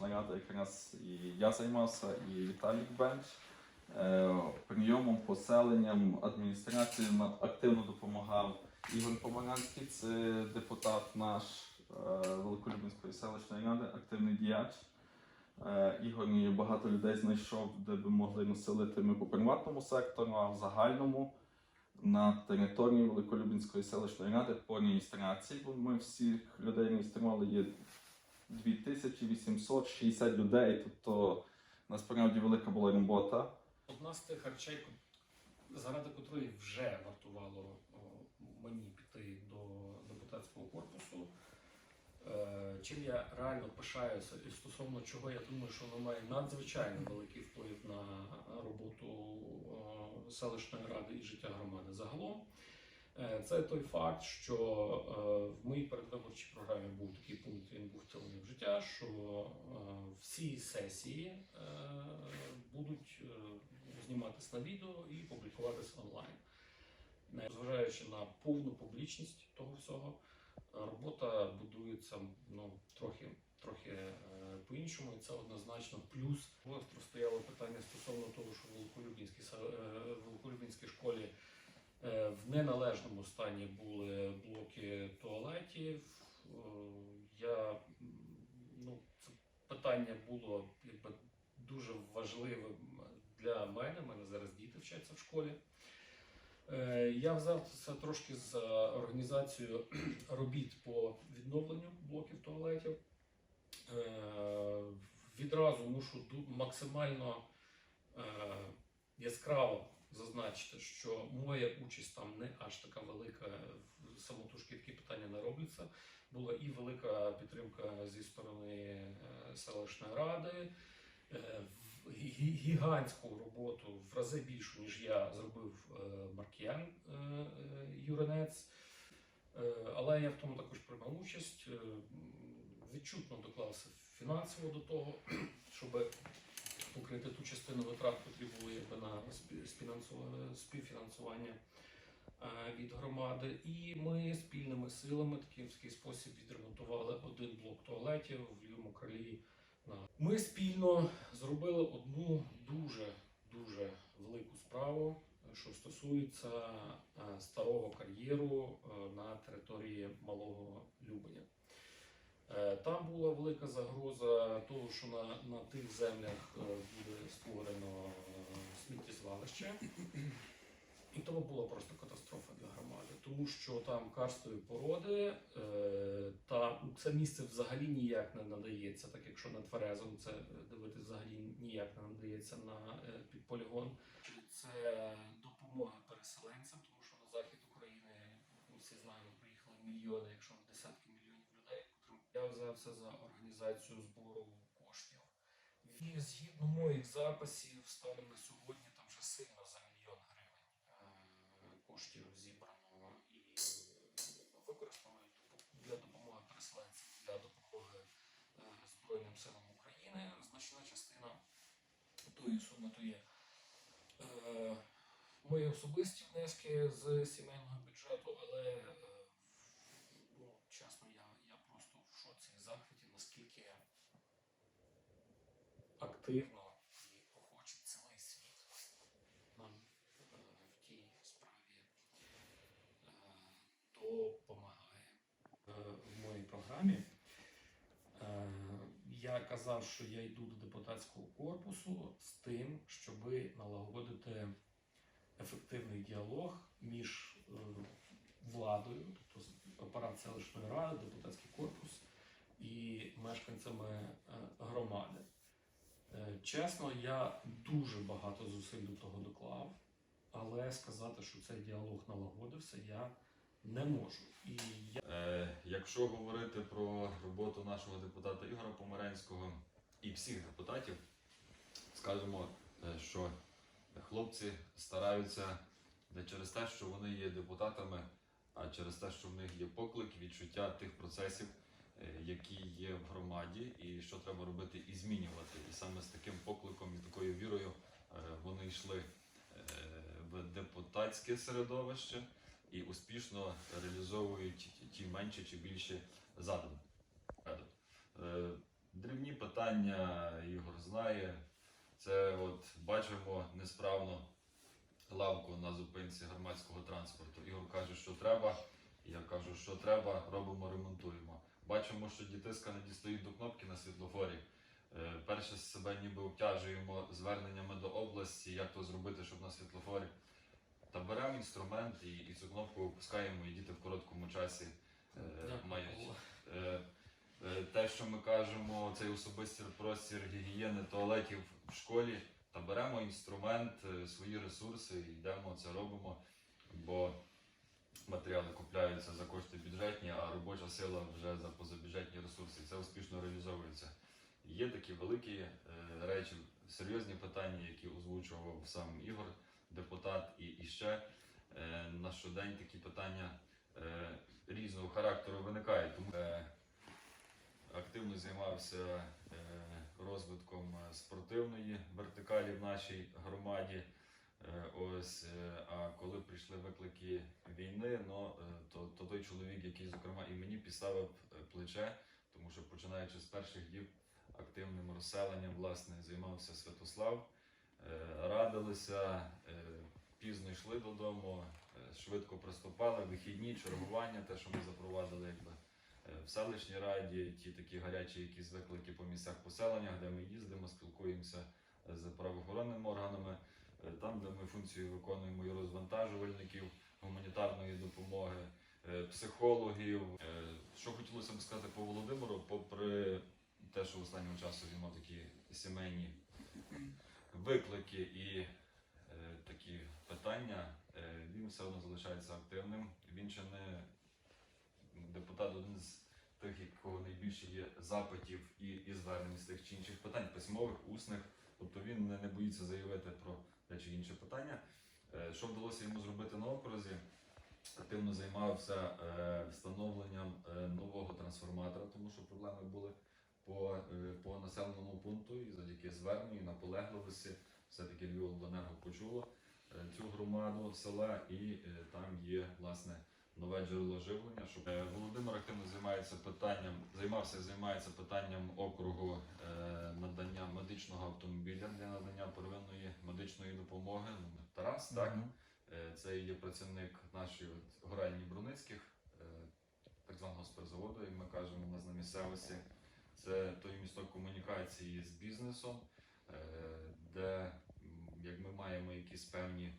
Наряд якраз і я займався, і Віталік Бенч. Е, Прийомом, поселенням, адміністрації нам активно допомагав Ігор Помаранський, це депутат наш е, Великолюбинської селищної ради, активний діяч. Е, Ігор багато людей знайшов, де би могли населити ми по приватному сектору, а в загальному на території Великолюбінської селищної ради по реєстрації, бо ми всіх людей реєстрували є 2860 людей, тобто насправді велика була робота. Одна з тих речей, заради котрої вже вартувало мені піти до депутатського корпусу, е, чим я реально пишаюся і стосовно чого я думаю, що воно має надзвичайно великий вплив на роботу селищної ради і життя громади загалом. Е, Це той факт, що е, в моїй передвиборчій програмі був такий пункт, він був втілений в життя, що е, всі сесії будуть зніматися на відео і публікуватися онлайн. Е, Зважаючи на повну публічність того всього, робота будується ну, трохи, трохи по-іншому, і це однозначно плюс. Гостро стояло питання стосовно того, що в Великолюбінській, школі в неналежному стані були блоки туалетів. Е, Я ну, це питання було якби дуже важливим для мене. У мене зараз діти вчаться в школі. Е, Я взявся трошки за організацію робіт по відновленню блоків туалетів. Е, Відразу мушу максимально е, яскраво зазначити, що моя участь там не аж така велика, самотужки такі питання не робляться. Була і велика підтримка зі сторони е, селищної ради. Е, Гігантську роботу в рази більшу, ніж я зробив е, Маркіян Юринець. Але я в тому також приймав участь. Відчутно доклався фінансово до того, щоб покрити ту частину витрат, які були якби на спі- співфінансування е, від громади. І ми спільними силами такий спосіб відремонтували один блок туалетів в лівому крилі. Ми спільно зробили одну дуже дуже велику справу, що стосується е, старого кар'єру е, на території Малого Любеня. Е, Там була велика загроза того, що на, на тих землях е, буде створено е, сміттєзвалище. І тому була просто катастрофа для громади, тому що там карстові породи, та це місце взагалі ніяк не надається, так якщо над Тверезом це дивитися взагалі ніяк не надається на е, під полігон. Це допомога переселенцям, тому що на захід України всі знаємо, приїхали мільйони, якщо не десятки мільйонів людей. котрим Я взявся за організацію збору коштів. І згідно моїх записів, станом на сьогодні там вже сильно за мільйон гривень е, коштів зібрано і використано для допомоги переселенцям, для допомоги е, Збройним силам України. Значна частина тої суми то є е, мої особисті внески з сімейного бюджету, але е, ну, чесно, я, я просто в шоці і захваті, наскільки активно і охоче цілий світ нам е, в тій справі е, допомагає. Е, В моїй програмі я казав, що я йду до депутатського корпусу з тим, щоб налагодити ефективний діалог між владою, тобто апарат селищної ради, депутатський корпус і мешканцями е, громади. Е, Чесно, я дуже багато зусиль до того доклав, але сказати, що цей діалог налагодився, я не можу. І я Е, якщо говорити про роботу нашого депутата Ігоря Помаренського і всіх депутатів, скажемо, е, що хлопці стараються не через те, що вони є депутатами, а через те, що в них є поклик, відчуття тих процесів, які є в громаді, і що треба робити і змінювати. І саме з таким покликом і такою вірою е, вони йшли е, в депутатське середовище і успішно реалізовують ті менші чи більші задуми. Е, дрібні питання Ігор знає. Це от бачимо несправно лавку на зупинці громадського транспорту. Ігор каже, що треба. Я кажу, що треба, робимо, ремонтуємо. Бачимо, що дітиска не дістають до кнопки на світлофорі. Е, Перше себе ніби обтяжуємо зверненнями до області, як то зробити, щоб на світлофорі. Та беремо інструмент і, і цю кнопку опускаємо, і діти в короткому часі е, мають. Е, е, Те, що ми кажемо, цей особистий простір гігієни туалетів в школі, та беремо інструмент, е, свої ресурси йдемо це робимо, бо матеріали купляються за кошти бюджетні, а робоча сила вже за позабюджетні ресурси. Це успішно реалізовується. Є такі великі е, речі, серйозні питання, які озвучував сам Ігор, депутат, і, і ще е, на щодень такі питання е, різного характеру виникають. Тому активно займався розвитком спортивної вертикалі в нашій громаді. Е, Ось, е, а коли прийшли виклики війни, ну, е, то, то той чоловік, який, зокрема, і мені підставив плече, тому що починаючи з перших діб активним розселенням, власне, займався Святослав. Радилися, пізно йшли додому, швидко приступали, вихідні, чергування, те, що ми запровадили якби, в селищній раді, ті такі гарячі якісь виклики по місцях поселення, де ми їздимо, спілкуємося з правоохоронними органами, там, де ми функцію виконуємо і розвантажувальників гуманітарної допомоги, е, психологів. Е, Що хотілося б сказати по Володимиру, попри те, що в останнього часу він мав такі сімейні виклики і е, такі питання, е, він все одно залишається активним. Він ще не депутат один з тих, якого найбільше є запитів і, і звернень з тих чи інших питань, письмових, усних. Тобто він не, боїться заявити про те чи інше питання. Е, Що вдалося йому зробити на окрузі? Активно займався е, встановленням е, нового трансформатора, тому що проблеми були по, по населеному пункту і завдяки зверненню, наполегливості все-таки Львівобленерго почуло цю громаду села, і там є власне нове джерело живлення. Щоб Е, Володимир активно займається питанням, займався, займається питанням округу е, надання медичного автомобіля для надання первинної медичної допомоги. Ну, Тарас, так. Е, Це є працівник нашої горальні Бруницьких, так званого спиртзаводу, як ми кажемо у нас на місцевості. Це той місток комунікації з бізнесом, де як ми маємо якісь певні,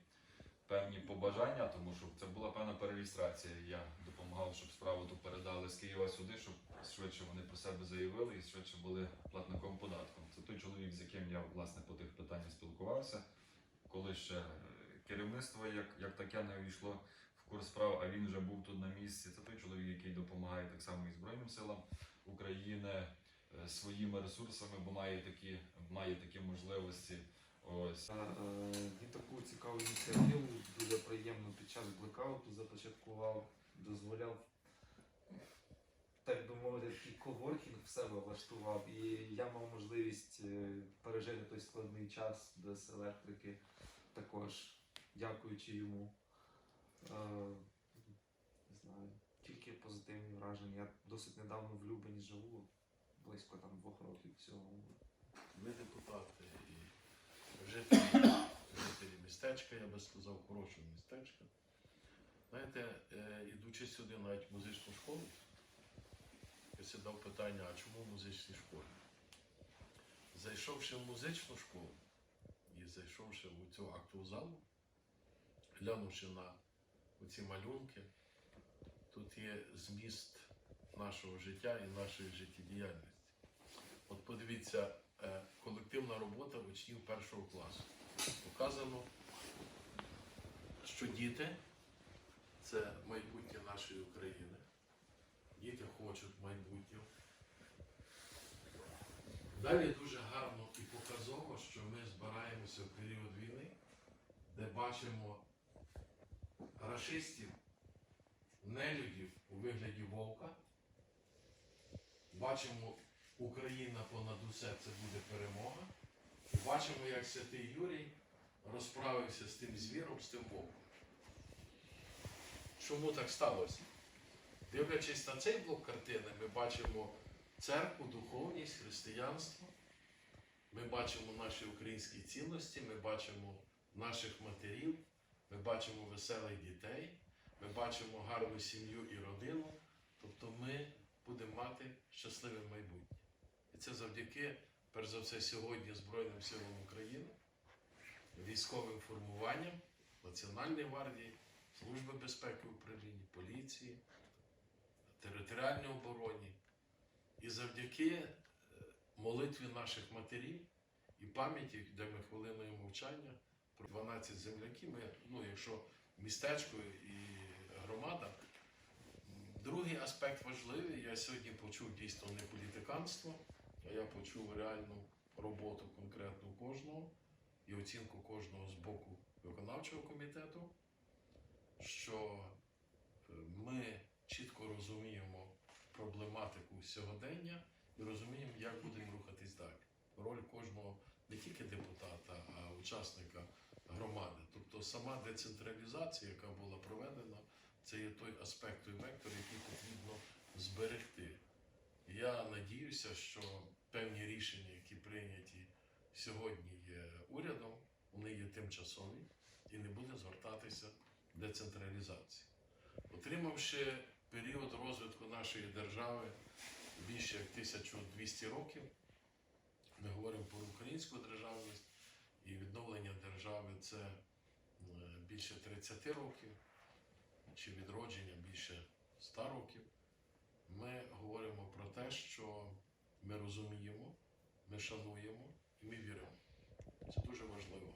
певні побажання, тому що це була певна перереєстрація. Я допомагав, щоб справу ту передали з Києва сюди, щоб швидше вони про себе заявили і швидше були платником податком. Це той чоловік, з яким я власне по тих питаннях спілкувався, коли ще е, керівництво як, як таке не увійшло в курс справ, а він вже був тут на місці. Це той чоловік, який допомагає так само і Збройним силам України е, своїми ресурсами, бо має такі, має такі можливості. Ось. Е, е, Він таку цікаву ініціативу дуже приємно під час блекауту започаткував, дозволяв, так би мовити, такий коворкінг в себе влаштував. І я мав можливість е, пережити той складний час без електрики, також дякуючи йому. Е, Не знаю, тільки позитивні враження. Я досить недавно в Любені живу, близько там двох років всього. Ми депутати і жителі, жителі містечка, я би сказав, хорошого містечка. Знаєте, е, ідучи сюди навіть в музичну школу, я задав питання, а чому в музичній школі? Зайшовши в музичну школу і зайшовши в цю актову залу, глянувши на ці малюнки, тут є зміст нашого життя і нашої життєдіяльності. От подивіться, е, колективна учнів першого класу. Показано, що діти це майбутнє нашої України. Діти хочуть майбутнього. Далі дуже гарно і показово, що ми збираємося в період війни, де бачимо рашистів, нелюдів у вигляді вовка. Бачимо Україна понад усе це буде перемога. Бачимо, як святий Юрій розправився з тим звіром, з тим вовком. Чому так сталося? Дивлячись на цей блок картини, ми бачимо церкву, духовність, християнство. Ми бачимо наші українські цінності, ми бачимо наших матерів, ми бачимо веселих дітей, ми бачимо гарну сім'ю і родину. Тобто ми будемо мати щасливе майбутнє. І це завдяки, перш за все, сьогодні Збройним силам України, військовим формуванням, Національної гвардії, Служби безпеки управління, поліції, територіальній обороні. І завдяки е, молитві наших матерів і пам'яті, де ми хвилиною мовчання про 12 земляків, ми, ну, якщо містечко і громада. Другий аспект важливий, я сьогодні почув дійсно не політиканство, а я почув реальну роботу конкретну кожного і оцінку кожного з боку виконавчого комітету, що е, ми чітко розуміємо проблематику сьогодення і розуміємо, як будемо рухатись далі. Роль кожного не тільки депутата, а учасника громади. Тобто сама децентралізація, яка була проведена, це є той аспект, той вектор, який потрібно зберегти. Я надіюся, що певні рішення, які прийняті сьогодні є урядом, вони є тимчасові і не буде звертатися децентралізації. Отримавши період розвитку нашої держави більше як 1200 років, ми говоримо про українську державність і відновлення держави це е, більше 30 років, чи відродження більше 100 років. Ми говоримо про те, що ми розуміємо, ми шануємо і ми віримо. Це дуже важливо.